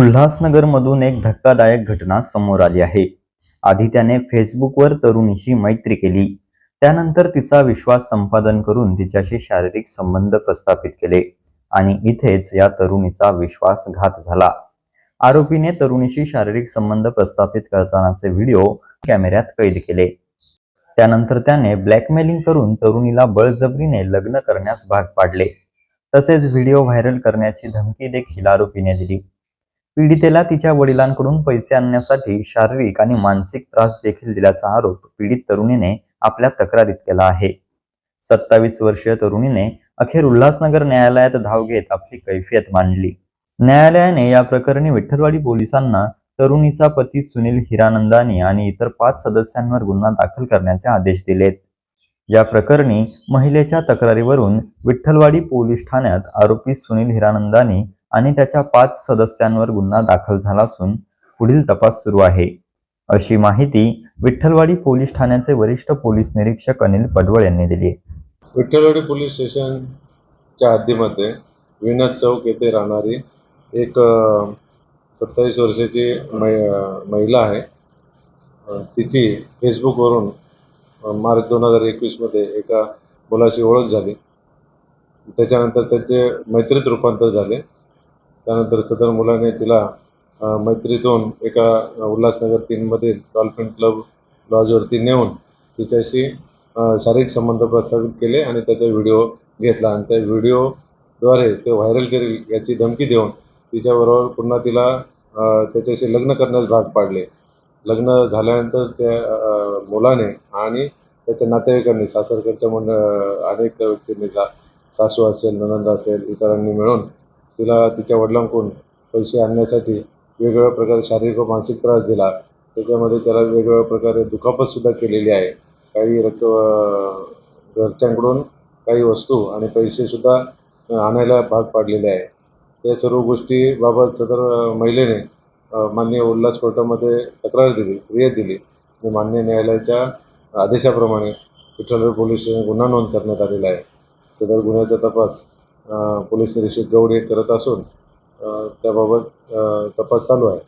उल्हासनगरमधून एक धक्कादायक घटना समोर आली आहे. आधी त्याने फेसबुकवर तरुणीशी मैत्री केली. त्यानंतर तिचा विश्वास संपादन करून तिच्याशी शारीरिक संबंध प्रस्थापित केले आणि इथेच या तरुणीचा विश्वासघात झाला. आरोपीने तरुणीशी शारीरिक संबंध प्रस्थापित करतानाचे व्हिडिओ कॅमेऱ्यात कैद केले. त्यानंतर त्याने ब्लॅकमेलिंग करून तरुणीला बळजबरीने लग्न करण्यास भाग पाडले. तसेच व्हिडिओ व्हायरल करण्याची धमकी देखील आरोपीने दिली. पीडितेला तिच्या वडिलांकडून पैसे आणण्यासाठी शारीरिक आणि मानसिक त्रास देखील दिल्याचा आरोप पीडित तरुणीने आपल्या तक्रारीत केला आहे. सत्तावीस वर्षीय तरुणीने अखेर उल्हासनगर न्यायालयात धाव घेत आपली कैफियत मांडली. न्यायालयाने या प्रकरणी विठ्ठलवाडी पोलिसांना तरुणीचा पती सुनील हिरानंदानी आणि इतर पाच सदस्यांवर गुन्हा दाखल करण्याचे आदेश दिलेत. या प्रकरणी महिलेच्या तक्रारीवरून विठ्ठलवाडी पोलीस ठाण्यात आरोपी सुनील हिरानंदानी आणि त्याच्या पाच सदस्यांवर गुन्हा दाखल झाला असून पुढील तपास सुरू आहे. अशी माहिती विठ्ठलवाडी पोलीस ठाण्याचे वरिष्ठ पोलीस निरीक्षक अनिल पडवळ यांनी दिली विठ्ठलवाडी पोलीस स्टेशनच्या हद्दीमध्ये विनोद चौक येथे राहणारी एक सत्तावीस वर्षाची मै महिला आहे. तिची फेसबुकवरून मार्च दोन हजार एकवीसमध्ये एका मुलाशी ओळख झाली. त्याच्यानंतर त्याचे मैत्रीत रूपांतर झाले. त्यानंतर सदर मुलाने तिला मैत्रीतून एका उल्हासनगर तीनमधील डॉल्फिन क्लब लॉजवरती नेऊन तिच्याशी शारीरिक संबंध प्रस्थापित केले आणि त्याचा व्हिडिओ घेतला. आणि त्या व्हिडिओद्वारे ते व्हायरल करेल याची धमकी देऊन तिच्याबरोबर पुन्हा तिला त्याच्याशी लग्न करण्यास भाग पाडले. लग्न झाल्यानंतर त्या मुलाने आणि त्याच्या नातेवाईकांनी सासरकडच्या मंड अनेक व्यक्तींनी सा सासू असेल ननंद असेल इतरांनी मिळून तिला तिच्या वडिलांकडून पैसे आणण्यासाठी वेगवेगळ्या प्रकारे शारीरिक व मानसिक त्रास दिला. त्याच्यामध्ये त्याला वेगवेगळ्या प्रकारे दुखापतसुद्धा केलेली आहे. काही रक्क घरच्यांकडून काही वस्तू आणि पैसेसुद्धा आणायला भाग पाडलेले आहे. या सर्व गोष्टीबाबत सदर महिलेने मान्य माननीय उल्हास कोर्टामध्ये तक्रार दिली फिर्याद दिली. आणि मान्य न्यायालयाच्या आदेशाप्रमाणे विठ्ठलवाडी पोलीस स्टेशन गुन्हा नोंद करण्यात आलेला आहे. सदर गुन्ह्याचा तपास पोलीस निरीक्षक गवडे करत असून त्याबाबत तपास चालू आहे.